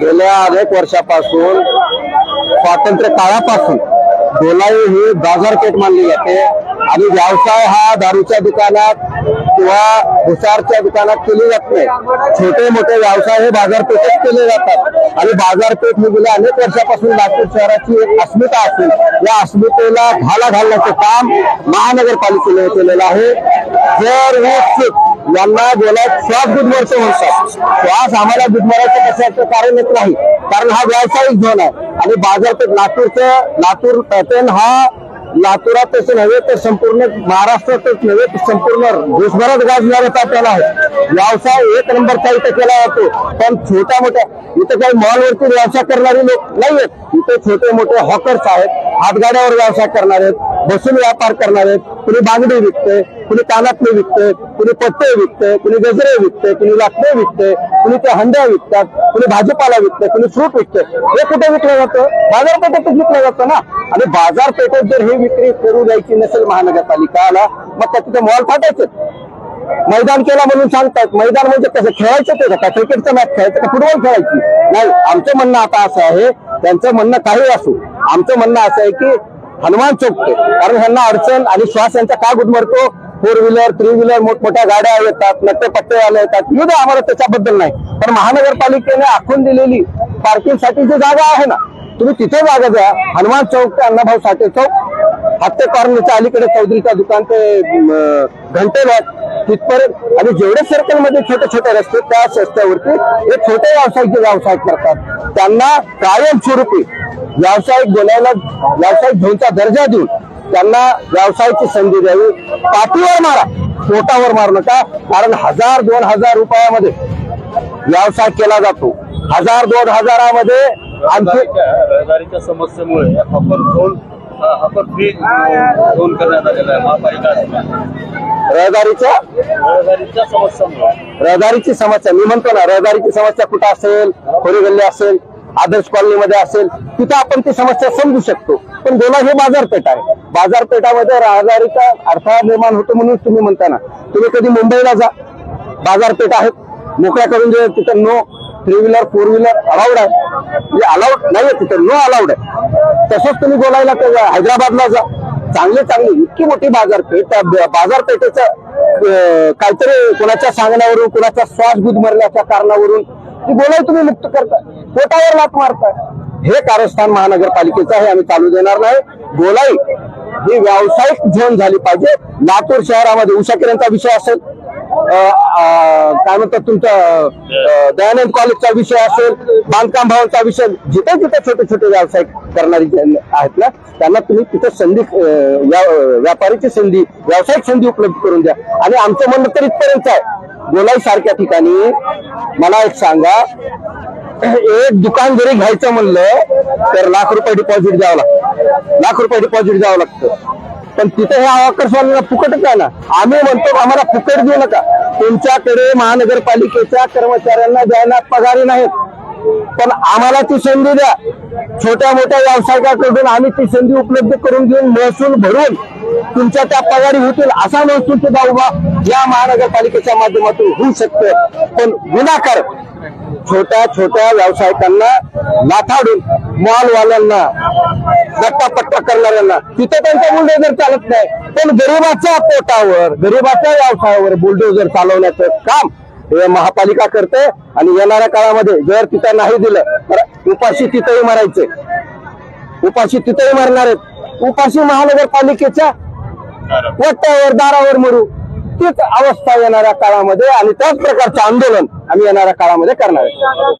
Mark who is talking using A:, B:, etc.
A: गेल्या अनेक वर्षापासून स्वातंत्र्य काळापासून गोलाई ही बाजारपेठ मानली जाते. आणि व्यवसाय हा दारूच्या दुकानात किंवा भुसारच्या दुकानात केली जात नाही. छोटे मोठे व्यवसाय हे बाजारपेठेत केले जातात. आणि बाजारपेठ ही गेल्या अनेक वर्षापासून नागपूर शहराची एक अस्मिता असून या अस्मितेला घाला घालण्याचं काम महानगरपालिकेने केलेलं आहे. जर ही चूक यांना गेल्या श्वास गुदमरच म्हणतात. श्वास आम्हाला गुदमरायचं कशाचं कारण येत नाही. कारण हा व्यावसायिक झोन आहे. आणि बाजारपेठ लातूरचं लातूर पॅटर्न हा लातूरातच नव्हे तर संपूर्ण महाराष्ट्रातच नव्हे तर संपूर्ण देशभरात गाजणारा पॅटर्न आहे. व्यवसाय एक नंबरचा इथं केला जातो. पण छोट्या मोठ्या इथं काही मॉलवरती व्यवसाय करणारे लोक नाहीयेत. इथे छोटे मोठे हॉकर्स आहेत हातगाड्यावर व्यवसाय करणार आहेत बसून व्यापार करणार आहेत. कुणी बांगडी विकते कुणी कानातले विकते कुणी पट्टे विकते कुणी गजरे विकते कुणी लाकडे विकते कुणी ते हंड्या विकतात कुणी भाजीपाला विकते कुणी फ्रूट विकते हे कुठे विकलं जातं? बाजारपेठेतच विकलं जातं ना. आणि बाजारपेठेत जर ही विक्री करू द्यायची नसेल महानगरपालिकाला मग त्या तिथे मॉल फाटायचे. मैदान केला म्हणून सांगतात. मैदान म्हणजे कसं खेळायचं ते का? क्रिकेटचं मॅच खेळायचं का? फुटबॉल खेळायची. नाही आमचं म्हणणं आता असं आहे त्यांचं म्हणणं काही असू. आमचं म्हणणं असं आहे की हनुमान चौकते कारण ह्यांना अडचण आणि श्वास यांचा का गुदमरतो? फोर व्हीलर थ्री व्हीलर मोठमोठ्या गाड्या येतात नट्टे पट्टे आले येतात. येऊ दे आम्हाला त्याच्याबद्दल नाही. पण महानगरपालिकेने आखून दिलेली पार्किंगसाठी जी जागा आहे ना तुम्ही तिथे जागा द्या. हनुमान चौक ते अण्णाभाऊ साठे चौक. हत्ते कॉर्नरच्या अलीकडे चौधरीचा दुकान ते घंटे तिथपर्यंत. आणि जेवढे सर्कलमध्ये छोटे छोटे रस्ते त्या रस्त्यावरती हे छोटे व्यावसायिक जे व्यवसाय करतात. त्यांना कायमस्वरूपी व्यावसायिक बोलायला व्यावसायिक घेऊनचा दर्जा देऊन त्यांना व्यवसायाची संधी द्यावी. पाठीवर मारा पोटावर मारू नका कारण हजार दोन हजार रुपयामध्ये व्यवसाय केला जातो. हजार दोन हजारामध्ये आणखी
B: समस्येमुळे hawker zone hawker free zone करण्यात आलेला आहे महापालिका
A: रहदारीच्या
B: रहदारीच्या समस्या
A: रहदारीची समस्या. मी म्हणतो ना रहदारीची समस्या कुठं असेल खोरी गल्ली असेल आदर्श कॉलनी मध्ये असेल तिथं आपण ती समस्या समजू शकतो. पण गोला हे बाजारपेठ आहे. बाजारपेठामध्ये रहदारीचा अडथळा निर्माण होतो म्हणून तुम्ही म्हणता ना. तुम्ही कधी मुंबईला जा. बाजारपेठ आहेत. मोकळ्या करून जे तिथं no three wheeler four wheeler allowed आहे. म्हणजे अलाउड आहे तिथं नो अलाउड आहे. तसंच तुम्ही बोलायला तर हैदराबादला जा. चांगली चांगली इतकी मोठी बाजारपेठ त्या ब- बाजारपेठेचं काहीतरी कोणाच्या सांगण्यावरून कोणाचा श्वास गुदमरल्याच्या कारणावरून ती बोलाय तुम्ही मुक्त करता. पोटावर लात मारताय हे कारस्थान महानगरपालिकेचं आहे आम्ही चालू देणार नाही. गोलाई ही व्यावसायिक झोन झाली पाहिजे. लातूर शहरामध्ये उषा किरणचा विषय असेल काय म्हणतात तुमचा दयानंद कॉलेजचा विषय असेल बांधकाम भवनचा विषय जिथे जिथे छोटे छोटे व्यवसाय करणारी आहेत ना त्यांना तुम्ही तिथे संधी व्यापारीची संधी व्यावसायिक संधी उपलब्ध करून द्या. आणि आमचं म्हणणं तर इथपर्यंत आहे. गोलाई सारख्या ठिकाणी मला एक सांगा एक दुकान जरी घ्यायचं म्हणलं तर लाख रुपये डिपॉझिट द्यावं लागतं. लाख रुपये डिपॉझिट द्यावं लागतं. पण तिथे हे आकर्षण फुकटच आहे ना. आम्ही म्हणतो आम्हाला फुकट देऊ नका. तुमच्याकडे महानगरपालिकेच्या कर्मचाऱ्यांना द्यायला पगारी नाहीत. पण आम्हाला ती संधी द्या. छोट्या मोठ्या व्यावसायिकाकडून आम्ही ती संधी उपलब्ध करून घेऊन महसूल भरून तुमच्या त्या पगारी होतील असा महसूल सुद्धा उभा या महानगरपालिकेच्या माध्यमातून होऊ शकतं. पण विनाकार छोट्या छोट्या व्यावसायिकांना लाथाडून मॉलवाल्यांना गट्टापट्टा करणाऱ्यांना. तिथे त्यांचा बुलडोजर चालत नाही. पण गरीबाच्या पोटावर गरीबाच्या व्यवसायावर बुलडोजर चालवण्याचं काम हे महापालिका करते आणि येणाऱ्या काळामध्ये जर तिथं नाही दिलं तर उपाशी तिथंही मरायचे. उपाशी तिथंही मरणार आहेत. उपाशी महानगरपालिकेच्या वट्ट्यावर दारावर मरू. तीच अवस्था येणाऱ्या काळामध्ये आणि त्याच प्रकारचं आंदोलन आम्ही येणाऱ्या काळामध्ये करणार आहे.